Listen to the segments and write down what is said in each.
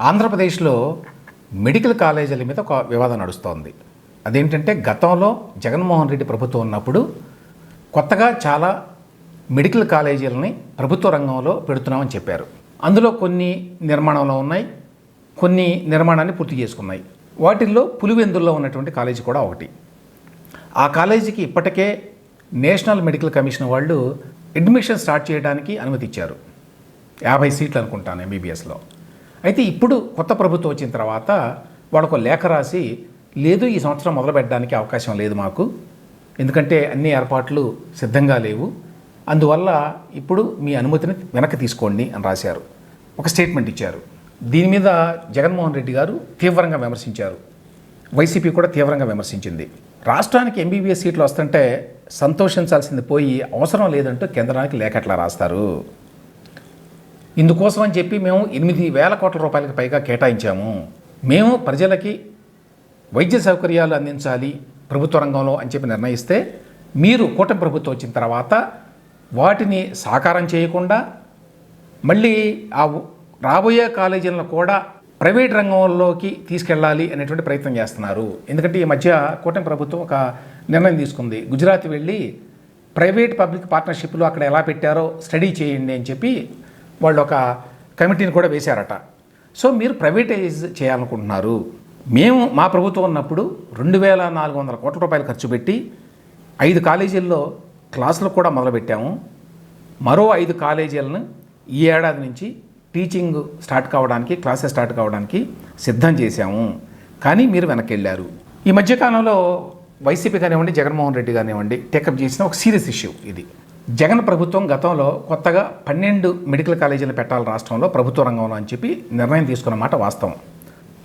ఆంధ్రప్రదేశ్లో మెడికల్ కాలేజీల మీద ఒక వివాదం నడుస్తోంది. అదేంటంటే గతంలో జగన్మోహన్ రెడ్డి ప్రభుత్వం ఉన్నప్పుడు కొత్తగా చాలా మెడికల్ కాలేజీలని ప్రభుత్వ రంగంలో పెడుతున్నామని చెప్పారు. అందులో కొన్ని నిర్మాణంలో ఉన్నాయి కొన్ని నిర్మాణాన్ని పూర్తి చేసుకున్నాయి. వాటిల్లో పులివెందుల్లో ఉన్నటువంటి కాలేజీ కూడా ఒకటి. ఆ కాలేజీకి ఇప్పటికే నేషనల్ మెడికల్ కమిషన్ వాళ్ళు అడ్మిషన్ స్టార్ట్ చేయడానికి అనుమతి ఇచ్చారు. యాభై సీట్లు అనుకుంటాను ఎంబీబీఎస్లో. అయితే ఇప్పుడు కొత్త ప్రభుత్వం వచ్చిన తర్వాత వాళ్ళకు లేఖ రాసి లేదు ఈ సంవత్సరం మొదలు పెట్టడానికి అవకాశం లేదు మాకు. ఎందుకంటే అన్ని ఏర్పాట్లు సిద్ధంగా లేవు. అందువల్ల ఇప్పుడు మీ అనుమతిని వెనక్కి తీసుకోండి అని రాశారు. ఒక స్టేట్మెంట్ ఇచ్చారు. దీని మీద జగన్మోహన్ రెడ్డి గారు తీవ్రంగా విమర్శించారు. వైసీపీ కూడా తీవ్రంగా విమర్శించింది. రాష్ట్రానికి ఎంబీబీఎస్ సీట్లు వస్తుంటే సంతోషించాల్సింది పోయి అవసరం లేదంటూ కేంద్రానికి లేఖ ఎట్లా రాస్తారు? ఇందుకోసం అని చెప్పి మేము ఎనిమిది వేల కోట్ల రూపాయలకు పైగా కేటాయించాము. మేము ప్రజలకి వైద్య సౌకర్యాలు అందించాలి ప్రభుత్వ రంగంలో అని చెప్పి నిర్ణయిస్తే మీరు కూటమి ప్రభుత్వం వచ్చిన తర్వాత వాటిని సాకారం చేయకుండా మళ్ళీ ఆ రాబోయే కాలేజీలను కూడా ప్రైవేట్ రంగంలోకి తీసుకెళ్ళాలి అనేటువంటి ప్రయత్నం చేస్తున్నారు. ఎందుకంటే ఈ మధ్య కూటమి ప్రభుత్వం ఒక నిర్ణయం తీసుకుంది. గుజరాత్ వెళ్ళి ప్రైవేట్ పబ్లిక్ పార్ట్నర్షిప్లు అక్కడ ఎలా పెట్టారో స్టడీ చేయండి అని చెప్పి వాళ్ళు ఒక కమిటీని కూడా వేశారట. సో మీరు ప్రైవేటైజ్ చేయాలనుకుంటున్నారు. మేము మా ప్రభుత్వం ఉన్నప్పుడు రెండు వేల నాలుగు వందల కోట్ల రూపాయలు ఖర్చు పెట్టి ఐదు కాలేజీల్లో క్లాసులు కూడా మొదలుపెట్టాము. మరో ఐదు కాలేజీలను ఈ ఏడాది నుంచి టీచింగ్ స్టార్ట్ కావడానికి క్లాసెస్ స్టార్ట్ కావడానికి సిద్ధం చేశాము. కానీ మీరు వెనక్కి వెళ్ళారు ఈ మధ్యకాలంలో వైసీపీ కానివ్వండి జగన్మోహన్ రెడ్డి కానివ్వండి టేకప్ చేసిన ఒక సీరియస్ ఇష్యూ ఇది. జగన్ ప్రభుత్వం గతంలో కొత్తగా పన్నెండు మెడికల్ కాలేజీలు పెట్టాలి రాష్ట్రంలో ప్రభుత్వ రంగంలో అని చెప్పి నిర్ణయం తీసుకున్న మాట వాస్తవం.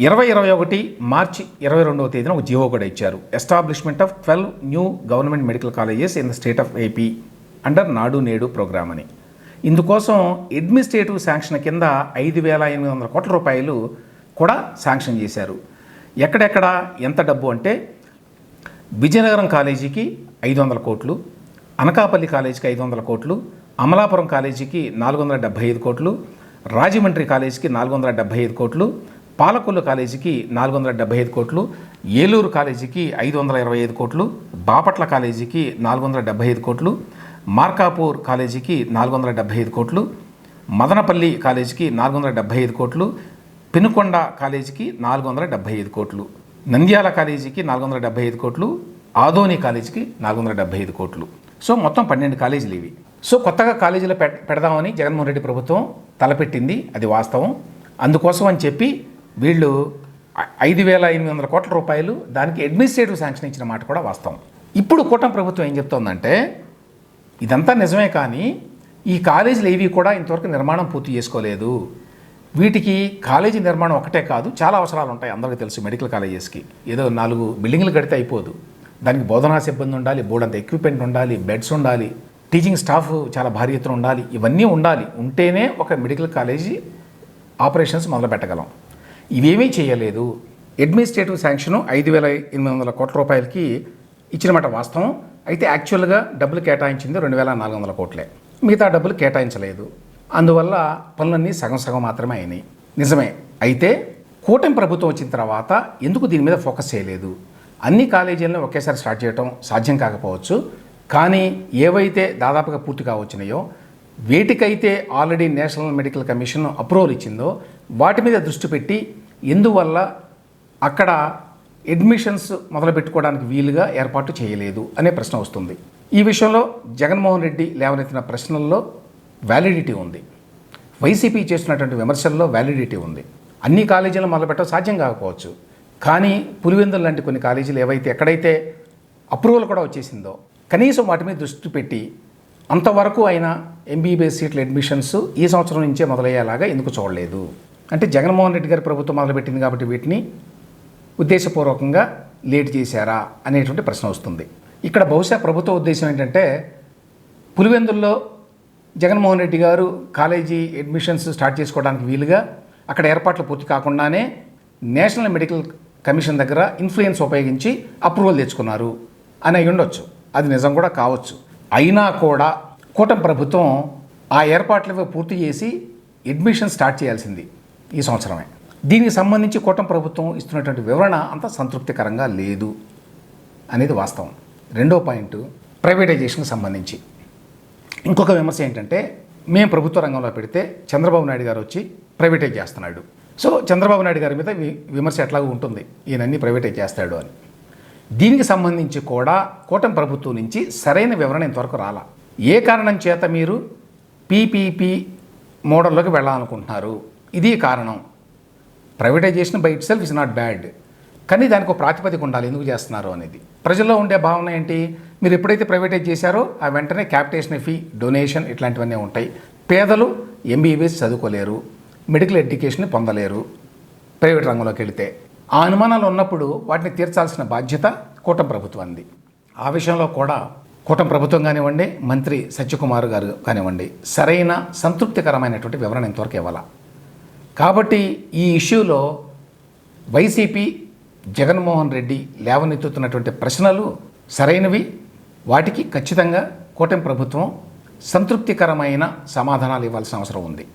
ఇరవై ఇరవై ఒకటి మార్చి ఇరవై రెండవ తేదీన ఒక జీవో కూడా ఇచ్చారు. Establishment of twelve new government medical colleges in the state of AP under Nadu Nedu program అని. ఇందుకోసం అడ్మినిస్ట్రేటివ్ శాంక్షన్ కింద ఐదు వేల ఎనిమిది వందల కోట్ల రూపాయలు కూడా శాంక్షన్ చేశారు. ఎక్కడెక్కడ ఎంత డబ్బు అంటే విజయనగరం కాలేజీకి ఐదు వందల కోట్లు అనకాపల్లి కాలేజీకి ఐదు వందల కోట్లు అమలాపురం కాలేజీకి నాలుగు వందల డెబ్బై ఐదు కోట్లు రాజమండ్రి కాలేజీకి నాలుగు వందల డెబ్బై ఐదు కోట్లు పాలకొల్లు కాలేజీకి నాలుగు వందల డెబ్బై ఐదు కోట్లు ఏలూరు కాలేజీకి ఐదు వందల ఇరవై ఐదు కోట్లు బాపట్ల కాలేజీకి నాలుగు వందల డెబ్బై ఐదు కోట్లు మార్కాపూర్ కాలేజీకి నాలుగు వందల డెబ్బై ఐదు కోట్లు మదనపల్లి కాలేజీకి నాలుగు వందల డెబ్బై ఐదు కోట్లు పెనుకొండ కాలేజీకి నాలుగు వందల డెబ్బై ఐదు కోట్లు నంద్యాల కాలేజీకి నాలుగు వందల డెబ్బై ఐదు కోట్లు ఆదోని కాలేజీకి నాలుగు వందల డెబ్బై ఐదు కోట్లు. సో మొత్తం పన్నెండు కాలేజీలు ఇవి. సో కొత్తగా కాలేజీలు పెట్ పెడదామని జగన్మోహన్ రెడ్డి ప్రభుత్వం తలపెట్టింది. అది వాస్తవం. అందుకోసం అని చెప్పి వీళ్ళు ఐదు వేల ఎనిమిది వందల కోట్ల రూపాయలు దానికి అడ్మినిస్ట్రేటివ్ శాంక్షన్ ఇచ్చిన మాట కూడా వాస్తవం. ఇప్పుడు కూటమి ప్రభుత్వం ఏం చెప్తోందంటే ఇదంతా నిజమే కానీ ఈ కాలేజీలు ఏవి కూడా ఇంతవరకు నిర్మాణం పూర్తి చేసుకోలేదు. వీటికి కాలేజీ నిర్మాణం ఒకటే కాదు చాలా అవసరాలు ఉంటాయి అందరికీ తెలుసు మెడికల్ కాలేజెస్కి. ఏదో నాలుగు బిల్డింగ్లు కడితే అయిపోదు. దానికి బోధనా సిబ్బంది ఉండాలి బోర్డంత ఎక్విప్మెంట్ ఉండాలి బెడ్స్ ఉండాలి టీచింగ్ స్టాఫ్ చాలా భారీ ఎత్తున ఉండాలి ఇవన్నీ ఉండాలి. ఉంటేనే ఒక మెడికల్ కాలేజీ ఆపరేషన్స్ మొదలు పెట్టగలం. ఇవేమీ చేయలేదు. అడ్మినిస్ట్రేటివ్ శాంక్షన్ ఐదు వేల ఎనిమిది వందల కోట్ల రూపాయలకి ఇచ్చినమాట వాస్తవం. అయితే యాక్చువల్గా డబ్బులు కేటాయించింది రెండు వేల నాలుగు వందల కోట్లే. మిగతా డబ్బులు కేటాయించలేదు. అందువల్ల పనులన్నీ సగం సగం మాత్రమే అయినాయి. నిజమే. అయితే కూటమి ప్రభుత్వం వచ్చిన తర్వాత ఎందుకు దీని మీద ఫోకస్ చేయలేదు? అన్ని కాలేజీలను ఒకేసారి స్టార్ట్ చేయడం సాధ్యం కాకపోవచ్చు. కానీ ఏవైతే దాదాపుగా పూర్తి కావచ్చినాయో వేటికైతే already national medical commission approval ఇచ్చిందో వాటి మీద దృష్టి పెట్టి ఎందువల్ల అక్కడ అడ్మిషన్స్ మొదలుపెట్టుకోవడానికి వీలుగా ఏర్పాటు చేయలేదు అనే ప్రశ్న వస్తుంది. ఈ విషయంలో జగన్మోహన్ రెడ్డి లేవనెత్తిన ప్రశ్నల్లో వ్యాలిడిటీ ఉంది. వైసీపీ చేస్తున్నటువంటి విమర్శల్లో వ్యాలిడిటీ ఉంది. అన్ని కాలేజీలు మొదలుపెట్టడం సాధ్యం కాకపోవచ్చు. కానీ పులివెందులు లాంటి కొన్ని కాలేజీలు ఏవైతే ఎక్కడైతే అప్రూవల్ కూడా వచ్చేసిందో కనీసం వాటి మీద దృష్టి పెట్టి అంతవరకు అయినా ఎంబీబీఎస్ సీట్ల అడ్మిషన్స్ ఈ సంవత్సరం నుంచే మొదలయ్యేలాగా ఎందుకు చూడలేదు? అంటే జగన్మోహన్ రెడ్డి గారి ప్రభుత్వం మొదలుపెట్టింది కాబట్టి వీటిని ఉద్దేశపూర్వకంగా లేట్ చేశారా అనేటువంటి ప్రశ్న వస్తుంది. ఇక్కడ బహుశా ప్రభుత్వ ఉద్దేశం ఏంటంటే పులివెందుల్లో జగన్మోహన్ రెడ్డి గారు కాలేజీ అడ్మిషన్స్ స్టార్ట్ చేసుకోవడానికి వీలుగా అక్కడ ఏర్పాట్లు పూర్తి కాకుండానే నేషనల్ మెడికల్ కమిషన్ దగ్గర ఇన్ఫ్లుయెన్స్ ఉపయోగించి అప్రూవల్ తెచ్చుకున్నారు అని అయి ఉండొచ్చు. అది నిజం కూడా కావచ్చు. అయినా కూడా కూటమి ప్రభుత్వం ఆ ఏర్పాట్లు పూర్తి చేసి అడ్మిషన్ స్టార్ట్ చేయాల్సింది ఈ సంవత్సరమే. దీనికి సంబంధించి కూటమి ప్రభుత్వం ఇస్తున్నటువంటి వివరణ అంత సంతృప్తికరంగా లేదు అనేది వాస్తవం. రెండో పాయింట్ ప్రైవేటైజేషన్కి సంబంధించి. ఇంకొక విమర్శ ఏంటంటే మేము ప్రభుత్వ రంగంలో పెడితే చంద్రబాబు నాయుడు గారు వచ్చి ప్రైవేటైజ్ చేస్తున్నాడు. సో చంద్రబాబు నాయుడు గారి మీద విమర్శ ఎట్లాగో ఉంటుంది. ఈయనన్ని ప్రైవేటైజ్ చేస్తాడు అని. దీనికి సంబంధించి కూడా కూటమి ప్రభుత్వం నుంచి సరైన వివరణ ఇంతవరకు రాలా. ఏ కారణం చేత మీరు పీపీపీ మోడల్లోకి వెళ్ళాలనుకుంటున్నారు? ఇది కారణం. Privatization by itself is not bad. కానీ దానికి ఒక ప్రాతిపదిక ఉండాలి. ఎందుకు చేస్తున్నారు అనేది. ప్రజల్లో ఉండే భావన ఏంటి? మీరు ఎప్పుడైతే ప్రైవేటైజ్ చేశారో ఆ వెంటనే క్యాపిటేషన్ ఫీ డొనేషన్ ఇట్లాంటివన్నీ ఉంటాయి. పేదలు ఎంబీబీఎస్ చదువుకోలేరు. మెడికల్ ఎడ్యుకేషన్ పొందలేరు. ప్రైవేట్ రంగంలోకి వెళితే ఆ అనుమానాలు ఉన్నప్పుడు వాటిని తీర్చాల్సిన బాధ్యత కూటమి ప్రభుత్వానికి ఆ విషయంలో కూడా కూటమి ప్రభుత్వం కానివ్వండి మంత్రి సత్యకుమార్ గారు కానివ్వండి సరైన సంతృప్తికరమైనటువంటి వివరణ ఇంతవరకు ఇవ్వాల. కాబట్టి ఈ ఇష్యూలో వైసీపీ జగన్మోహన్ రెడ్డి లేవనెత్తుతున్నటువంటి ప్రశ్నలు సరైనవి. వాటికి ఖచ్చితంగా కూటమి ప్రభుత్వం సంతృప్తికరమైన సమాధానాలు ఇవ్వాల్సిన అవసరం ఉంది.